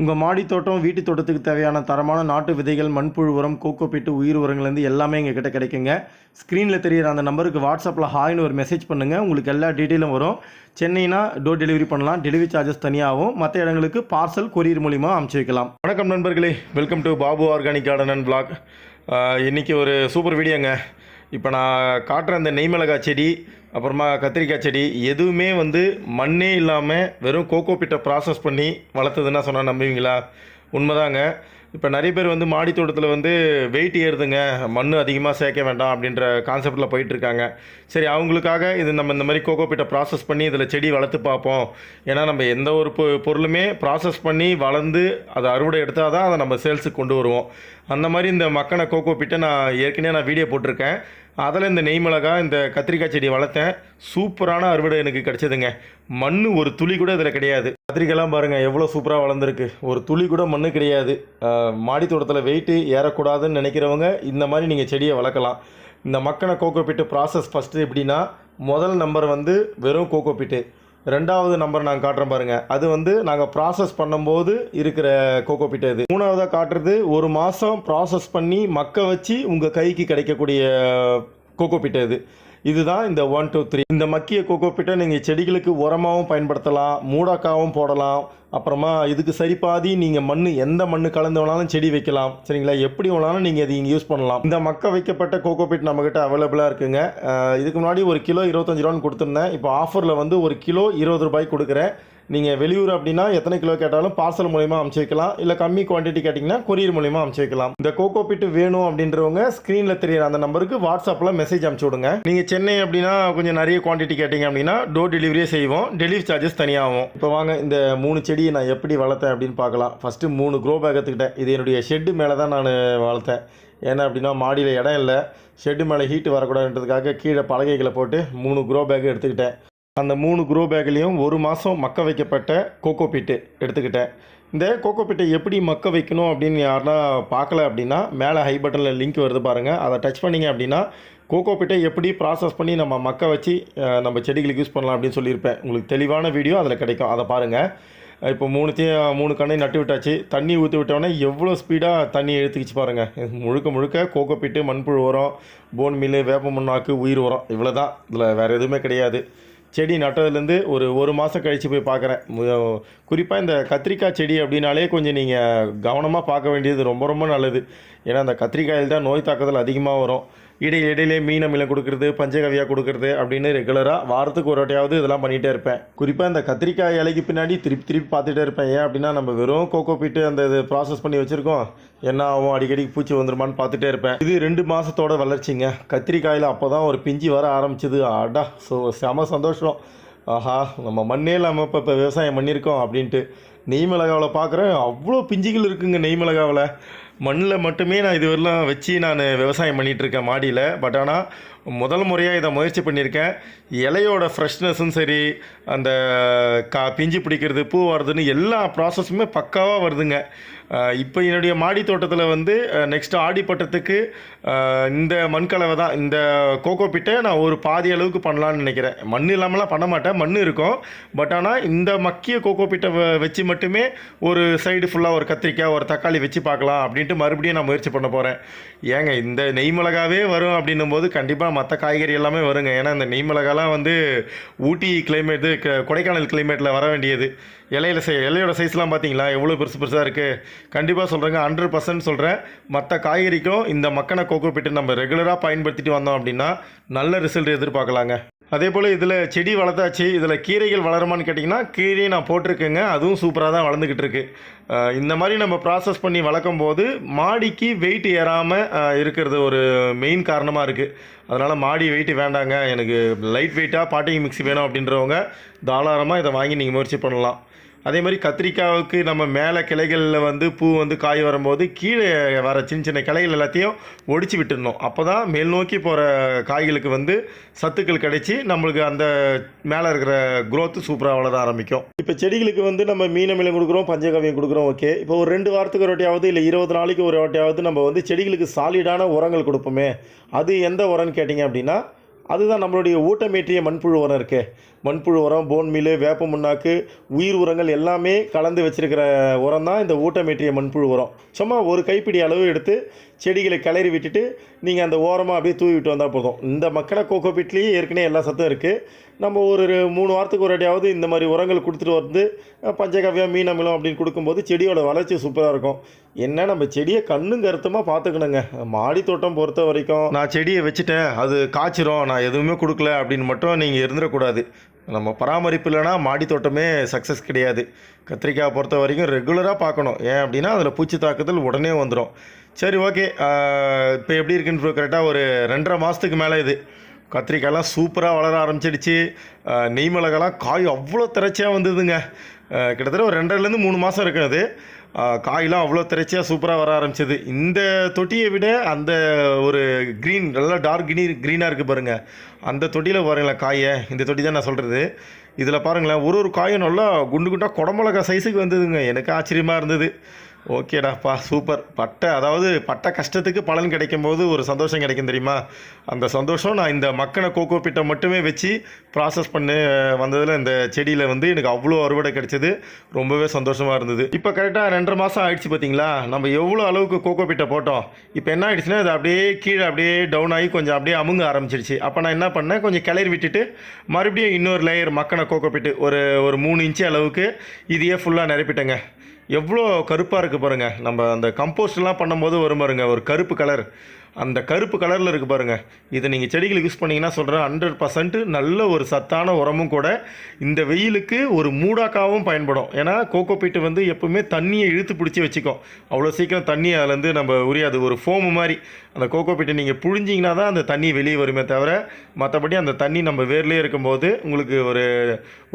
உங்கள் மாடி தோட்டம் வீட்டு தோட்டத்துக்கு தேவையான தரமான நாட்டு விதைகள் மண்புழு உரம் கோகோபிட்டு உயிர் உரங்கள்லேருந்து எல்லாமே எங்கள் கிட்ட கிடைக்குங்க. ஸ்க்ரீனில் தெரியிற அந்த நம்பருக்கு வாட்ஸ்அப்பில் ஹாய்னு ஒரு மெசேஜ் பண்ணுங்கள் உங்களுக்கு எல்லா டீட்டெயிலும் வரும். சென்னைனா டோர் டெலிவரி பண்ணலாம். டெலிவரி சார்ஜஸ் தனியாகவும். மற்ற இடங்களுக்கு பார்சல் கொரியர் மூலிமா அமுச்சு வைக்கலாம். வணக்கம் நண்பர்களே. Welcome to Babu organic garden and blog இன்றைக்கி ஒரு சூப்பர் வீடியோங்க இப்போ நான் காட்டுற அந்த நெய் மிளகாய் செடி அப்புறமா கத்திரிக்காய் செடி எதுவுமே வந்து மண்ணே இல்லாமல் வெறும் கோகோ பிட்டை ப்ராசஸ் பண்ணி வளர்த்ததுன்னா சொன்னால் நம்புவீங்களா? உண்மைதாங்க. இப்போ நிறைய பேர் வந்து மாடி தோட்டத்தில் வந்து வெயிட் ஏறுதுங்க. மண் அதிகமாக சேர்க்க வேண்டாம் அப்படின்ற கான்செப்டில் போயிட்டுருக்காங்க சரி அவங்களுக்காக இது நம்ம இந்த மாதிரி கோகோ பிட்டை ப்ராசஸ் பண்ணி இதில் செடி வளர்த்து பார்ப்போம். ஏன்னா நம்ம எந்த ஒரு பொ பொருளுமே ப்ராசஸ் பண்ணி வளர்ந்து அதை அறுவடை எடுத்தால் தான் அதை நம்ம சேல்ஸுக்கு கொண்டு வருவோம். அந்த மாதிரி இந்த மக்கான கோகோ பிட்டை நான் ஏற்கனவே நான் வீடியோ போட்டிருக்கேன். அதில் இந்த நெய் மிளகா இந்த கத்திரிக்காய் செடி வளர்த்தேன். சூப்பரான அறுவடை எனக்கு கிடச்சிதுங்க. மண் ஒரு துளி கூட இதில் கிடையாது. கத்திரிக்காய்லாம் பாருங்கள் எவ்வளோ சூப்பராக வளர்ந்துருக்கு. ஒரு துளி கூட மண் கிடையாது. மாடித்தோட்டத்தில் மாடி தோட்டத்தில் வெயிட்டு ஏறக்கூடாதுன்னு நினைக்கிறவங்க இந்த மாதிரி நீங்கள் செடியை வளர்க்கலாம். இந்த மக்கனை கோகோ பிட்டு ப்ராசஸ் ஃபஸ்ட்டு எப்படின்னா முதல் நம்பர் வந்து வெறும் கோகோ பிட்டு ரெண்டாவது நம்பர் நாங்கள் காட்டுறோம் பாருங்கள் அது வந்து நாங்கள் ப்ராசஸ் பண்ணும்போது இருக்கிற கோகோ இது. மூணாவதாக காட்டுறது ஒரு மாதம் ப்ராசஸ் பண்ணி மக்க வச்சு உங்கள் கைக்கு கிடைக்கக்கூடிய கோகோ இது. இதுதான் இந்த ஒன் டூ த்ரீ இந்த மக்கிய கோகோபிட்டை நீங்கள் செடிகளுக்கு உரமாகவும் பயன்படுத்தலாம் மூடாக்காவும் போடலாம். அப்புறமா இதுக்கு சரிபாதி நீங்கள் மண் எந்த மண் கலந்து வேணாலும் செடி வைக்கலாம். சரிங்களா? எப்படி வேணாலும் நீங்கள் இது இங்கே யூஸ் பண்ணலாம். இந்த மக்க வைக்கப்பட்ட கோகோ பிட் நம்மக்கிட்ட அவைலபிளாக இருக்குங்க. இதுக்கு முன்னாடி ஒரு கிலோ இருபத்தஞ்சு ரூபான்னு கொடுத்துருந்தேன். இப்போ ஆஃபரில் வந்து ஒரு கிலோ இருபது ரூபாய்க்கு கொடுக்குறேன். நீங்கள் வெளியூர் அப்படின்னா எத்தனை கிலோ கேட்டாலும் பார்சல் மூலயமா அமுச்சு வைக்கலாம். இல்லை கம்மி குவான்டிட்டி கேட்டிங்கன்னா கொரியர் மூலயமா அமுச்சு வைக்கலாம். இந்த கோகோ பிட்டு வேணும் அப்படின்றவங்க ஸ்க்ரீனில் தெரியுற அந்த நம்பருக்கு வாட்ஸ்அப்பில் மெசேஜ் அமுச்சு விடுங்க. நீங்கள் சென்னை அப்படின்னா கொஞ்சம் நிறைய குவான்டிட்டி கேட்டிங்க அப்படின்னா டோர் டெலிவரியே செய்வோம். டெலிவரி சார்ஜஸ் தனியாகும். இப்போ வாங்க இந்த மூணு செடியை நான் எப்படி வளர்த்தேன் அப்படின்னு பார்க்கலாம். ஃபஸ்ட்டு மூணு க்ரோ பேக் எடுத்துக்கிட்டேன். இது என்னுடைய ஷெட்டு மேலே தான் நான் வளர்த்தேன். ஏன்னா அப்படின்னா மாடியில் இடம் இல்லை. ஷெட்டு மேலே ஹீட் வரக்கூடாதுன்றதுக்காக கீழே பலகைகளை போட்டு மூணு க்ரோ பேக் எடுத்துக்கிட்டேன். அந்த மூணு குரோ பேக்லேயும் ஒரு மாதம் மக்க வைக்கப்பட்ட கோகோ பீட்டு எடுத்துக்கிட்டேன். இந்த கோகோ பிட்டை எப்படி மக்க வைக்கணும் அப்படின்னு யாருன்னா பார்க்கல அப்படின்னா மேலே ஹை பட்டனில் லிங்க் வருது பாருங்கள் அதை டச் பண்ணிங்க அப்படின்னா கோகோ பிட்டை எப்படி ப்ராசஸ் பண்ணி நம்ம மக்க வச்சு நம்ம செடிகளுக்கு யூஸ் பண்ணலாம் அப்படின்னு சொல்லியிருப்பேன். உங்களுக்கு தெளிவான வீடியோ அதில் கிடைக்கும். அதை பாருங்கள் இப்போ மூணுத்தையும் மூணு கண்ணையும் நட்டு விட்டாச்சு. தண்ணி ஊற்றி விட்டோடனே எவ்வளோ ஸ்பீடாக தண்ணி எழுத்துக்கிச்சு பாருங்கள் முழுக்க முழுக்க கோகோ பீட்டு மண்புழு உரம் போன் மில்லு வேப்ப முன்னாக்கு உயிர் உரம் இவ்வளோ தான் இதில் வேறு எதுவுமே கிடையாது. செடி நட்டதுலேருந்து ஒரு ஒரு மாதம் கழித்து போய் பார்க்குறேன். குறிப்பாக இந்த கத்திரிக்காய் செடி அப்படின்னாலே கொஞ்சம் நீங்கள் கவனமாக பார்க்க வேண்டியது ரொம்ப ரொம்ப நல்லது. ஏன்னா அந்த கத்திரிக்காயில் தான் நோய் தாக்குதல் அதிகமாக வரும். இடையில இடையிலே மீன் அமிலம் கொடுக்குறது பஞ்சகவியா கொடுக்குறது அப்படின்னு ரெகுலராக வாரத்துக்கு ஒரு வாட்டியாவது இதெல்லாம் பண்ணிகிட்டே இருப்பேன். குறிப்பாக இந்த கத்திரிக்காய் இலைக்கு பின்னாடி திருப்பி திருப்பி பார்த்துட்டே இருப்பேன். ஏன் அப்படின்னா நம்ம வெறும் கோகோ பீட்டு அந்த இது ப்ராசஸ் பண்ணி வச்சுருக்கோம். என்ன ஆகும் அடிக்கடி பூச்சி வந்துருமான்னு பார்த்துட்டே இருப்பேன். இது ரெண்டு மாதத்தோட வளர்ச்சிங்க. கத்திரிக்காயில் அப்போ தான் ஒரு பிஞ்சு வர ஆரம்பிச்சது. அடா ஸோ செம சந்தோஷம். ஆஹா நம்ம மண்ணே இல்லாமல் இப்போ இப்போ விவசாயம் பண்ணியிருக்கோம் அப்படின்ட்டு. நெய் மிளகாவில் பார்க்குறேன். அவ்வளோ பிஞ்சுகள் இருக்குங்க நெய் மிளகாவில் மண்ணில் மட்டுமே நான் இதுவரெல்லாம் வச்சு நான் விவசாயம் பண்ணிகிட்ருக்கேன் மாடியில். பட் ஆனால் முதல் முறையாக இதை முயற்சி பண்ணியிருக்கேன். இலையோட ஃப்ரெஷ்னஸும் சரி அந்த கா பிஞ்சு பிடிக்கிறது பூ வர்றதுன்னு எல்லா ப்ராசஸுமே பக்காவாக வருதுங்க. இப்போ என்னுடைய மாடி தோட்டத்தில் வந்து நெக்ஸ்ட் ஆடி பட்டத்துக்கு அஹ் இந்த மண்கலவை தான் இந்த கோகோ பிட்டை நான் ஒரு பாதி அளவுக்கு பண்ணலான்னு நினைக்கிறேன். மண் இல்லாமலாம் பண்ண மாட்டேன் மண் இருக்கும். பட் ஆனால் இந்த மக்கிய கோகோ பிட்டை வ- வச்சு மட்டுமே ஒரு சைடு ஃபுல்லாக ஒரு கத்திரிக்காய் ஒரு தக்காளி வச்சு பார்க்கலாம் அப்படின்ட்டு மறுபடியும் நான் முயற்சி பண்ண போகிறேன் ஏங்க இந்த நெய் மிளகாவே வரும் அப்படின்னும் போது கண்டிப்பாக மற்ற காய்கறி எல்லாமே வருங்க. ஏன்னா இந்த நெய் மிளகாலாம் வந்து ஊட்டி கிளைமேட் கொடைக்கானல் கிளைமேட்டில் வர வேண்டியது. இலையில சை இலையோட சைஸ்லாம் பார்த்தீங்களா எவ்வளோ பெருசு பெருசாக இருக்குது கண்டிப்பாக சொல்கிறேங்க ஹண்ட்ரட் பர்சன்ட் சொல்கிறேன் மற்ற காய்கறிக்கும் இந்த மக்கனை கோகோ பிட்டு நம்ம ரெகுலராக பயன்படுத்திட்டு வந்தோம் அப்படின்னா நல்ல ரிசல்ட் எதிர்பார்க்கலாங்க. அதே போல் இதில் செடி வளர்த்தாச்சு இதில் கீரைகள் வளருமான்னு கேட்டிங்கன்னா கீரையை நான் போட்டிருக்கேங்க. அதுவும் சூப்பராக தான் வளர்ந்துக்கிட்டு இருக்கு. இந்த மாதிரி நம்ம ப்ராசஸ் பண்ணி வளர்க்கும் போது மாடிக்கு வெயிட் ஏறாமல் இருக்கிறது ஒரு மெயின் காரணமாக இருக்குது அதனால் மாடி வெயிட் வேண்டாங்க. எனக்கு லைட் வெயிட்டாக பாட்டிங் மிக்ஸி வேணும் அப்படின்றவங்க தாராளமாக இதை வாங்கி நீங்கள் முயற்சி பண்ணலாம். அதே மாதிரி கத்திரிக்காவுக்கு நம்ம மேலே கிளைகளில் வந்து பூ வந்து காய் வரும்போது கீழே வர சின்ன சின்ன கிளைகள் எல்லாத்தையும் ஒடிச்சு விட்டுடணும். அப்போ தான் மேல் நோக்கி போகிற காய்களுக்கு வந்து சத்துக்கள் கிடைச்சி நம்மளுக்கு அந்த மேலே இருக்கிற க்ரோத்து சூப்பராக வளர ஆரம்பிக்கும். இப்போ செடிகளுக்கு வந்து நம்ம மீனமிலம் கொடுக்குறோம் பஞ்சகவியம் கொடுக்குறோம் ஓகே இப்போ ஒரு ரெண்டு வாரத்துக்கு ஒரு வாட்டியாவது இல்லை இருபது நாளைக்கு ஒரு வாட்டியாவது நம்ம வந்து செடிகளுக்கு சாலிடான உரங்கள் கொடுப்போமே. அது எந்த உரம்னு கேட்டிங்க அப்படின்னா அதுதான் நம்மளுடைய ஊட்டமேற்றிய மண்புழு உரம் இருக்கே. மண்புழு உரம் போன் மீல் வேப்ப முன்னாக்கு உயிர் உரங்கள் எல்லாமே கலந்து வச்சிருக்கிற உரம் தான் இந்த ஊட்டமேற்றிய மண்புழு உரம். சும்மா ஒரு கைப்பிடி அளவு எடுத்து செடிகளை கிளறி விட்டுட்டு நீங்கள் அந்த ஓரமாக அப்படியே தூவி விட்டு வந்தால் போதும். இந்த மக்களை கோகோ பிட்லேயே ஏற்கனவே எல்லா சத்தும் இருக்குது நம்ம ஒரு மூணு வாரத்துக்கு ஒரு அடியாவது இந்த மாதிரி உரங்கள் கொடுத்துட்டு வந்து பஞ்சகவ்யம் மீன் அமிலம் அப்படின்னு கொடுக்கும்போது செடியோட வளர்ச்சி சூப்பராக இருக்கும். என்ன நம்ம செடியை கண்ணும் கருத்துமாக பார்த்துக்கணுங்க. மாடி தோட்டம் பொறுத்த வரைக்கும் நான் செடியை வச்சுட்டேன் அது காய்ச்சிரும் நான் எதுவுமே கொடுக்கல அப்படின்னு மட்டும் நீங்கள் இருந்துடக்கூடாது. நம்ம பராமரிப்பு இல்லைன்னா மாடி தோட்டமே சக்ஸஸ் கிடையாது. கத்திரிக்காய் பொறுத்த வரைக்கும் ரெகுலராக பார்க்கணும். ஏன் அப்படின்னா அதில் பூச்சி தாக்குதல் உடனே வந்துடும் சரி ஓகே இப்போ எப்படி இருக்குன்னு கரெக்டாக ஒரு ரெண்டரை மாதத்துக்கு மேலே இது. கத்திரிக்காயெல்லாம் சூப்பராக வளர ஆரம்பிச்சிடுச்சு. நெய்மிளகெல்லாம் நெய் மிளகாலாம் காய் அவ்வளோ திரைச்சியாக வந்ததுங்க. கிட்டத்தட்ட ஒரு ரெண்டரைலேருந்து மூணு மாதம் இருக்கும் அது. காயெலாம் அவ்வளோ திரைச்சியாக சூப்பராக வர ஆரம்பிச்சது. இந்த தொட்டியை விட அந்த ஒரு க்ரீன் நல்லா டார்க் கினி க்ரீனாக இருக்குது பாருங்கள் அந்த தொட்டியில் பாருங்களேன் காயை. இந்த தொட்டி தான் நான் சொல்கிறது இதில் பாருங்களேன் ஒரு ஒரு காயும் நல்லா குண்டு குண்டாக குடமிளகா சைஸுக்கு வந்ததுங்க. எனக்கு ஆச்சரியமாக இருந்தது. ஓகேடாப்பா சூப்பர். பட்ட அதாவது பட்ட கஷ்டத்துக்கு பலன் கிடைக்கும் போது ஒரு சந்தோஷம் கிடைக்கும் தெரியுமா? அந்த சந்தோஷம் நான் இந்த மக்கின கோகோ பிட்டை மட்டுமே வச்சு ப்ராசஸ் பண்ணி வந்ததில் இந்த செடியில் வந்து எனக்கு அவ்வளோ அறுவடை கிடைச்சது. ரொம்பவே சந்தோஷமாக இருந்தது. இப்போ கரெக்டாக ரெண்டரை மாதம் ஆயிடுச்சு பார்த்தீங்களா நம்ம எவ்வளோ அளவுக்கு கோகோ பிட்டை போட்டோம். இப்போ என்ன ஆயிடுச்சுன்னா அது அப்படியே கீழே அப்படியே டவுன் ஆகி கொஞ்சம் அப்படியே அமுங்க ஆரம்பிச்சிருச்சு. அப்போ நான் என்ன பண்ணேன் கொஞ்சம் கிளறி விட்டுட்டு மறுபடியும் இன்னொரு லேயர் மக்கின கோகோ பிட்டு ஒரு ஒரு மூணு இன்ச்சு அளவுக்கு இதையே ஃபுல்லாக நிரப்பிட்டேங்க. எவ்வளோ கருப்பாக இருக்குது பாருங்கள் நம்ம அந்த கம்போஸ்ட்லாம் பண்ணும்போது வரும் பாருங்கள் ஒரு கருப்பு கலர் அந்த கருப்பு கலரில் இருக்குது பாருங்கள் இதை நீங்கள் செடிகளுக்கு யூஸ் பண்ணிங்கன்னா சொல்கிறேன் ஹண்ட்ரட் பர்சன்ட் நல்ல ஒரு சத்தான உரமும் கூட இந்த வெயிலுக்கு ஒரு மூடாக்காவும் பயன்படும். ஏன்னா கோகோ பீட்டு வந்து எப்பவுமே தண்ணியை இழுத்து பிடிச்சி வச்சுக்கும். அவ்வளோ சீக்கிரம் தண்ணி அதுலேருந்து நம்ம உரியாது ஒரு ஃபோமு மாதிரி. அந்த கோகோ பீட்டை நீங்கள் புழிஞ்சிங்கன்னா தான் அந்த தண்ணி வெளியே வருமே தவிர மற்றபடி அந்த தண்ணி நம்ம வேர்லேயே இருக்கும்போது உங்களுக்கு ஒரு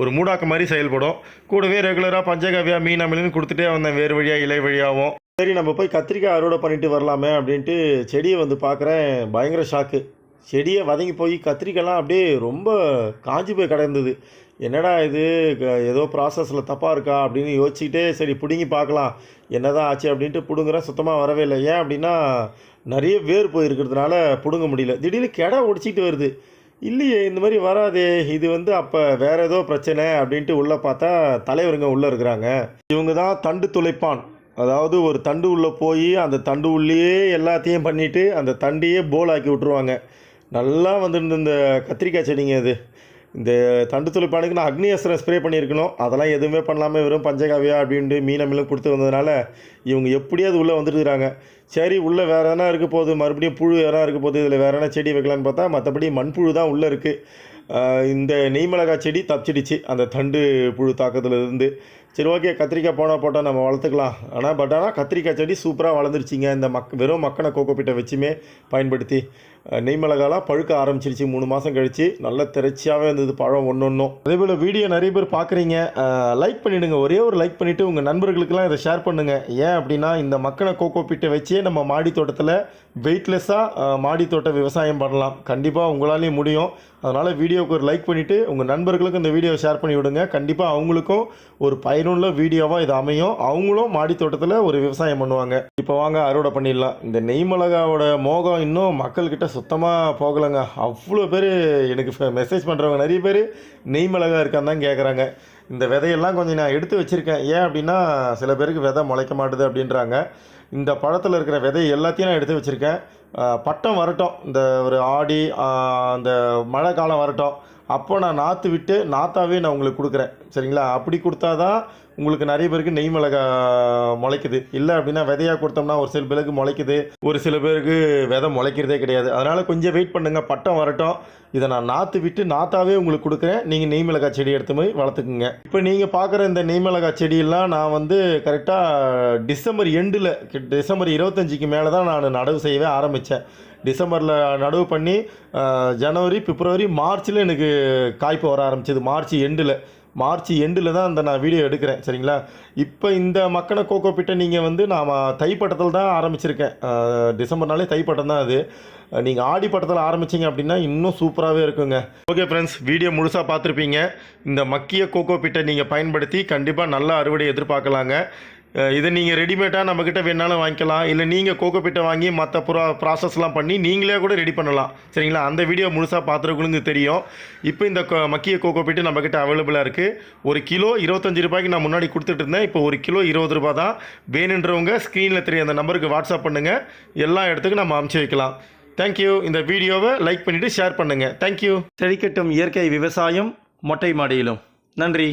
ஒரு மூடாக்க மாதிரி செயல்படும். கூடவே ரெகுலராக பஞ்சகவ்யா மீன் அமிலன்னு கொடுத்துட்டே வந்தேன் வேறு வழியாக இலை வழியாகவும் சரி நம்ம போய் கத்திரிக்காய் அறுவடை பண்ணிட்டு வரலாமே அப்படின்ட்டு செடியை வந்து பார்க்குறேன். பயங்கர ஷாக்கு செடியை வதங்கி போய் கத்திரிக்காய்லாம் அப்படியே ரொம்ப காஞ்சி போய் கிடந்தது. என்னடா இது? க- ஏதோ ப்ராசஸில் தப்பாக இருக்கா அப்படின்னு யோசிச்சுக்கிட்டே சரி பிடுங்கி பார்க்கலாம். என்ன தான் ஆச்சு அப்படின்ட்டு பிடுங்குறேன். சுத்தமாக வரவே இல்லை. ஏன் அப்படின்னா நிறைய வேர் போயிருக்கிறதுனால பிடுங்க முடியல. திடீர்னு கெடை ஒடிச்சிக்கிட்டு வருது. இல்லையே இந்த மாதிரி வராதே. இது வந்து அப்போ வேறு ஏதோ பிரச்சனை அப்படின்ட்டு உள்ளே பார்த்தா தலைவருங்க உள்ளே இருக்கிறாங்க. இவங்க தான் தண்டு துளைப்பான். அதாவது ஒரு தண்டு உள்ளே போய் அந்த தண்டு உள்ளேயே எல்லாத்தையும் பண்ணிவிட்டு அந்த தண்டையே போல் ஆக்கி விட்ருவாங்க நல்லா வந்துருந்து இந்த கத்திரிக்காய் செடிங்க அது இந்த தண்டு துளிப்பானுக்கு நான் அக்னியஸ்திரம் ஸ்ப்ரே பண்ணியிருக்கணும். அதெல்லாம் எதுவுமே பண்ணாமல் வெறும் பஞ்சகாவியா அப்படின்ட்டு மீனமிலும் கொடுத்து வந்ததுனால இவங்க எப்படியாவது உள்ளே வந்துட்டுருக்காங்க சரி உள்ளே வேறு எதனா இருக்க போகுது. மறுபடியும் புழு எதனா இருக்க போகுது. இதில் வேறு எதனா செடி வைக்கலான்னு பார்த்தா மற்றபடி மண்புழு தான் உள்ளே இருக்குது இந்த நெய்மிளகாய் செடி தப்பிச்சிடுச்சு. அந்த தண்டு புழு தாக்கத்துலேருந்து சரி ஓகே கத்திரிக்காய் போனால் போட்டால் நம்ம வளர்த்துக்கலாம். ஆனால் பட் ஆனால் கத்திரிக்காய் செடி சூப்பராக வளர்ந்துருச்சிங்க. இந்த மக் வெறும் மக்கின கோகோப்பிட்டை வச்சுமே பயன்படுத்தி. நெய்மிளகாலாம் பழுக்க ஆரம்பிச்சிருச்சு. மூணு மாதம் கழித்து நல்ல திரைச்சியாகவே இருந்தது பழம் ஒன்று ஒன்றும் அதே போல் வீடியோ நிறைய பேர் பார்க்குறீங்க லைக் பண்ணிவிடுங்க ஒரே ஒரு லைக் பண்ணிவிட்டு உங்கள் நண்பர்களுக்கெல்லாம் இதை ஷேர் பண்ணுங்கள் ஏன் அப்படின்னா இந்த மக்கனை கோகோ பிட்டை வச்சே நம்ம மாடி தோட்டத்தில் வெயிட்லெஸ்ஸாக மாடி தோட்ட விவசாயம் பண்ணலாம். கண்டிப்பாக உங்களாலேயும் முடியும். அதனால் வீடியோவுக்கு ஒரு லைக் பண்ணிவிட்டு உங்கள் நண்பர்களுக்கும் இந்த வீடியோவை ஷேர் பண்ணி விடுங்க. கண்டிப்பாக அவங்களுக்கும் ஒரு பயனுள்ள வீடியோவாக இது அமையும். அவங்களும் மாடி தோட்டத்தில் ஒரு விவசாயம் பண்ணுவாங்க. இப்போ வாங்க அறுவடை பண்ணிடலாம். இந்த நெய் மிளகாவோட மோகம் இன்னும் மக்கள்கிட்ட சுத்தமாக போகலைங்க. அவ்வளோ பேர் எனக்கு மெசேஜ் பண்ணுறவங்க நிறைய பேர் நெய் மிளகா இருக்கான்னு தான் கேட்குறாங்க இந்த விதையெல்லாம் கொஞ்சம் நான் எடுத்து வச்சுருக்கேன். ஏன் அப்படின்னா சில பேருக்கு விதை முளைக்க மாட்டுது அப்படின்றாங்க. இந்த பழத்தில் இருக்கிற விதை எல்லாத்தையும் நான் எடுத்து வச்சுருக்கேன். பட்டம் வரட்டும். இந்த ஒரு ஆடி அந்த மழை காலம் வரட்டும். அப்போ நான் நாற்று விட்டு நாத்தாவே நான் உங்களுக்கு கொடுக்குறேன். சரிங்களா? அப்படி கொடுத்தா தான் உங்களுக்கு நிறைய பேருக்கு நெய் மிளகா முளைக்குது. இல்லை அப்படின்னா விதையாக கொடுத்தோம்னா ஒரு சில பேருக்கு முளைக்குது. ஒரு சில பேருக்கு விதை முளைக்கிறதே கிடையாது. அதனால் கொஞ்சம் வெயிட் பண்ணுங்கள் பட்டம் வரட்டும். இதை நான் நாற்று விட்டு நாத்தாவே உங்களுக்கு கொடுக்குறேன். நீங்கள் நெய் மிளகா செடி எடுத்து போய் வளர்த்துக்குங்க. இப்போ நீங்கள் பார்க்குற இந்த நெய் மிளகா செடியெல்லாம் நான் வந்து கரெக்டாக டிசம்பர் எண்டில் டிசம்பர் இருபத்தஞ்சிக்கு மேலே தான் நான் நடவு செய்யவே ஆரம்பித்தேன் டிசம்பரில் நடவு பண்ணி ஜனவரி பிப்ரவரி மார்ச்சில் எனக்கு காய்ப்பு வர ஆரம்பிச்சது. மார்ச் எண்டில். மார்ச் எண்டில் தான் அந்த நான் வீடியோ எடுக்கிறேன் சரிங்களா? இப்போ இந்த மக்கன கோகோ பிட்டை நீங்கள் வந்து நான் தைப்பட்டத்தில் தான் ஆரம்பிச்சிருக்கேன். டிசம்பர்னாலே தைப்பட்டம் தான் அது. நீங்கள் ஆடி பட்டத்தில் ஆரம்பிச்சிங்க அப்படின்னா இன்னும் சூப்பராகவே இருக்குங்க. ஓகே ஃப்ரெண்ட்ஸ் வீடியோ முழுசாக பார்த்துருப்பீங்க. இந்த மக்கிய கோகோ பிட்டை நீங்கள் பயன்படுத்தி கண்டிப்பாக நல்ல அறுவடை எதிர்பார்க்கலாங்க. இதை நீங்கள் ரெடிமேடாக நம்மக்கிட்ட வேணாலும் வாங்கிக்கலாம். இல்லை நீங்கள் கோகோபிட்டை வாங்கி மற்ற ப்ரா ப்ராசஸ்லாம் பண்ணி நீங்களே கூட ரெடி பண்ணலாம். சரிங்களா? அந்த வீடியோ முழுசாக பார்த்துருக்குன்னு தெரியும். இப்போ இந்த மக்கிய கோகோபிட்டு நம்மக்கிட்ட அவைலபிளாக இருக்குது ஒரு கிலோ இருபத்தஞ்சு ரூபாய்க்கு நான் முன்னாடி கொடுத்துட்டு இருந்தேன். இப்போ ஒரு கிலோ இருபது ரூபா தான் வேணுன்றவங்க ஸ்க்ரீனில் தெரிய அந்த நம்பருக்கு வாட்ஸ்அப் பண்ணுங்கள் எல்லா இடத்துக்கும் நம்ம அமுச்சு வைக்கலாம். தேங்க்யூ இந்த வீடியோவை லைக் பண்ணிவிட்டு ஷேர் பண்ணுங்கள் தேங்க்யூ செழிக்கட்டும் இயற்கை விவசாயம் மொட்டை மாடியிலும். நன்றி.